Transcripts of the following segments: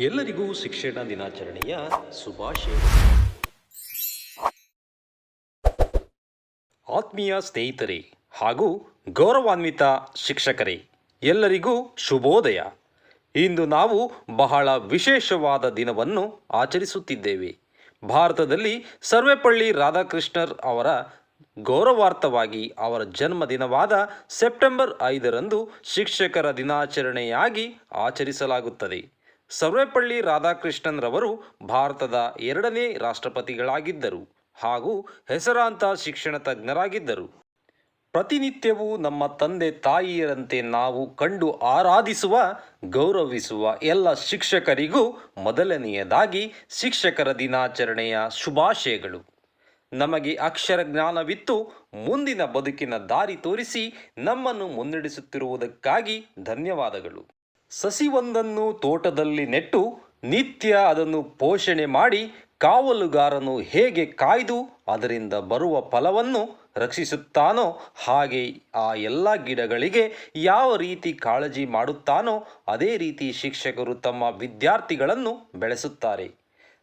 ಎಲ್ಲರಿಗೂ ಶಿಕ್ಷಣ ದಿನಾಚರಣೆಯ ಶುಭಾಶಯ. ಆತ್ಮೀಯ ಸ್ನೇಹಿತರೇ ಹಾಗೂ ಗೌರವಾನ್ವಿತ ಶಿಕ್ಷಕರೇ, ಎಲ್ಲರಿಗೂ ಶುಭೋದಯ. ಇಂದು ನಾವು ಬಹಳ ವಿಶೇಷವಾದ ದಿನವನ್ನು ಆಚರಿಸುತ್ತಿದ್ದೇವೆ. ಭಾರತದಲ್ಲಿ ಸರ್ವೇಪಳ್ಳಿ ರಾಧಾಕೃಷ್ಣರ್ ಅವರ ಗೌರವಾರ್ಥವಾಗಿ ಅವರ ಜನ್ಮದಿನವಾದ ಸೆಪ್ಟೆಂಬರ್ ಐದರಂದು ಶಿಕ್ಷಕರ ದಿನಾಚರಣೆಯಾಗಿ ಆಚರಿಸಲಾಗುತ್ತದೆ. ಸರ್ವೇಪಳ್ಳಿ ರಾಧಾಕೃಷ್ಣನ್ರವರು ಭಾರತದ ಎರಡನೇ ರಾಷ್ಟ್ರಪತಿಗಳಾಗಿದ್ದರು ಹಾಗೂ ಹೆಸರಾಂತ ಶಿಕ್ಷಣ ತಜ್ಞರಾಗಿದ್ದರು. ಪ್ರತಿನಿತ್ಯವೂ ನಮ್ಮ ತಂದೆ ತಾಯಿಯರಂತೆ ನಾವು ಕಂಡು ಆರಾಧಿಸುವ, ಗೌರವಿಸುವ ಎಲ್ಲ ಶಿಕ್ಷಕರಿಗೂ ಮೊದಲನೆಯದಾಗಿ ಶಿಕ್ಷಕರ ದಿನಾಚರಣೆಯ ಶುಭಾಶಯಗಳು. ನಮಗೆ ಅಕ್ಷರ ಜ್ಞಾನವಿತ್ತು, ಮುಂದಿನ ಬದುಕಿನ ದಾರಿ ತೋರಿಸಿ ನಮ್ಮನ್ನು ಮುನ್ನಡೆಸುತ್ತಿರುವುದಕ್ಕಾಗಿ ಧನ್ಯವಾದಗಳು. ಸಸಿಯೊಂದನ್ನು ತೋಟದಲ್ಲಿ ನೆಟ್ಟು ನಿತ್ಯ ಅದನ್ನು ಪೋಷಣೆ ಮಾಡಿ ಕಾವಲುಗಾರನು ಹೇಗೆ ಕಾಯ್ದು ಅದರಿಂದ ಬರುವ ಫಲವನ್ನು ರಕ್ಷಿಸುತ್ತಾನೋ ಹಾಗೆ ಆ ಎಲ್ಲ ಗಿಡಗಳಿಗೆ ಯಾವ ರೀತಿ ಕಾಳಜಿ ಮಾಡುತ್ತಾನೋ ಅದೇ ರೀತಿ ಶಿಕ್ಷಕರು ತಮ್ಮ ವಿದ್ಯಾರ್ಥಿಗಳನ್ನು ಬೆಳೆಸುತ್ತಾರೆ.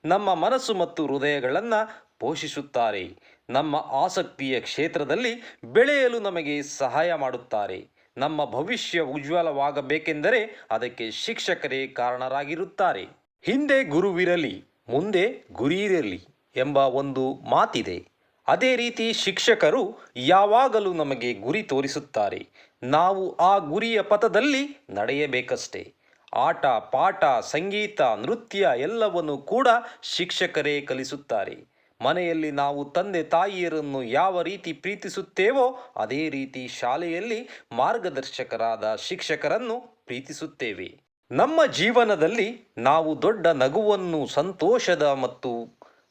ನಮ್ಮ ಮನಸ್ಸು ಮತ್ತು ಹೃದಯಗಳನ್ನು ಪೋಷಿಸುತ್ತಾರೆ. ನಮ್ಮ ಆಸಕ್ತಿಯ ಕ್ಷೇತ್ರದಲ್ಲಿ ಬೆಳೆಯಲು ನಮಗೆ ಸಹಾಯ ಮಾಡುತ್ತಾರೆ. ನಮ್ಮ ಭವಿಷ್ಯ ಉಜ್ವಲವಾಗಬೇಕೆಂದರೆ ಅದಕ್ಕೆ ಶಿಕ್ಷಕರೇ ಕಾರಣರಾಗಿರುತ್ತಾರೆ. ಹಿಂದೆ ಗುರುವಿರಲಿ, ಮುಂದೆ ಗುರಿಯಿರಲಿ ಎಂಬ ಒಂದು ಮಾತಿದೆ. ಅದೇ ರೀತಿ ಶಿಕ್ಷಕರು ಯಾವಾಗಲೂ ನಮಗೆ ಗುರಿ ತೋರಿಸುತ್ತಾರೆ. ನಾವು ಆ ಗುರಿಯ ಪಥದಲ್ಲಿ ನಡೆಯಬೇಕಷ್ಟೇ. ಆಟ, ಪಾಠ, ಸಂಗೀತ, ನೃತ್ಯ ಎಲ್ಲವನ್ನು ಕೂಡ ಶಿಕ್ಷಕರೇ ಕಲಿಸುತ್ತಾರೆ. ಮನೆಯಲ್ಲಿ ನಾವು ತಂದೆ ತಾಯಿಯರನ್ನು ಯಾವ ರೀತಿ ಪ್ರೀತಿಸುತ್ತೇವೋ ಅದೇ ರೀತಿ ಶಾಲೆಯಲ್ಲಿ ಮಾರ್ಗದರ್ಶಕರಾದ ಶಿಕ್ಷಕರನ್ನು ಪ್ರೀತಿಸುತ್ತೇವೆ. ನಮ್ಮ ಜೀವನದಲ್ಲಿ ನಾವು ದೊಡ್ಡ ನಗುವನ್ನು, ಸಂತೋಷದ ಮತ್ತು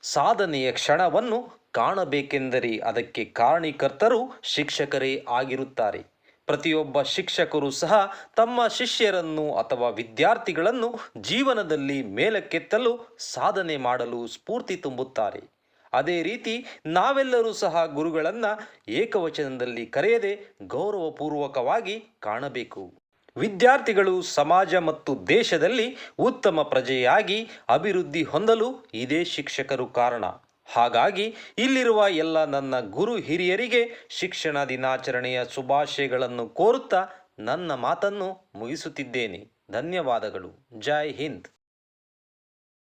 ಸಾಧನೆಯ ಕ್ಷಣವನ್ನು ಕಾಣಬೇಕೆಂದರೆ ಅದಕ್ಕೆ ಕಾರಣೀಕರ್ತರು ಶಿಕ್ಷಕರೇ ಆಗಿರುತ್ತಾರೆ. ಪ್ರತಿಯೊಬ್ಬ ಶಿಕ್ಷಕರು ಸಹ ತಮ್ಮ ಶಿಷ್ಯರನ್ನು ಅಥವಾ ವಿದ್ಯಾರ್ಥಿಗಳನ್ನು ಜೀವನದಲ್ಲಿ ಮೇಲಕ್ಕೆತ್ತಲು ಸಾಧನೆ ಮಾಡಲು ಸ್ಫೂರ್ತಿ ತುಂಬುತ್ತಾರೆ. ಅದೇ ರೀತಿ ನಾವೆಲ್ಲರೂ ಸಹ ಗುರುಗಳನ್ನು ಏಕವಚನದಲ್ಲಿ ಕರೆಯದೆ ಗೌರವಪೂರ್ವಕವಾಗಿ ಕಾಣಬೇಕು. ವಿದ್ಯಾರ್ಥಿಗಳು ಸಮಾಜ ಮತ್ತು ದೇಶದಲ್ಲಿ ಉತ್ತಮ ಪ್ರಜೆಯಾಗಿ ಅಭಿವೃದ್ಧಿ ಹೊಂದಲು ಇದೇ ಶಿಕ್ಷಕರು ಕಾರಣ. ಹಾಗಾಗಿ ಇಲ್ಲಿರುವ ಎಲ್ಲ ನನ್ನ ಗುರು ಹಿರಿಯರಿಗೆ ಶಿಕ್ಷಣ ದಿನಾಚರಣೆಯ ಶುಭಾಶಯಗಳನ್ನು ಕೋರುತ್ತಾ ನನ್ನ ಮಾತನ್ನು ಮುಗಿಸುತ್ತಿದ್ದೇನೆ. ಧನ್ಯವಾದಗಳು. ಜೈ ಹಿಂದ್.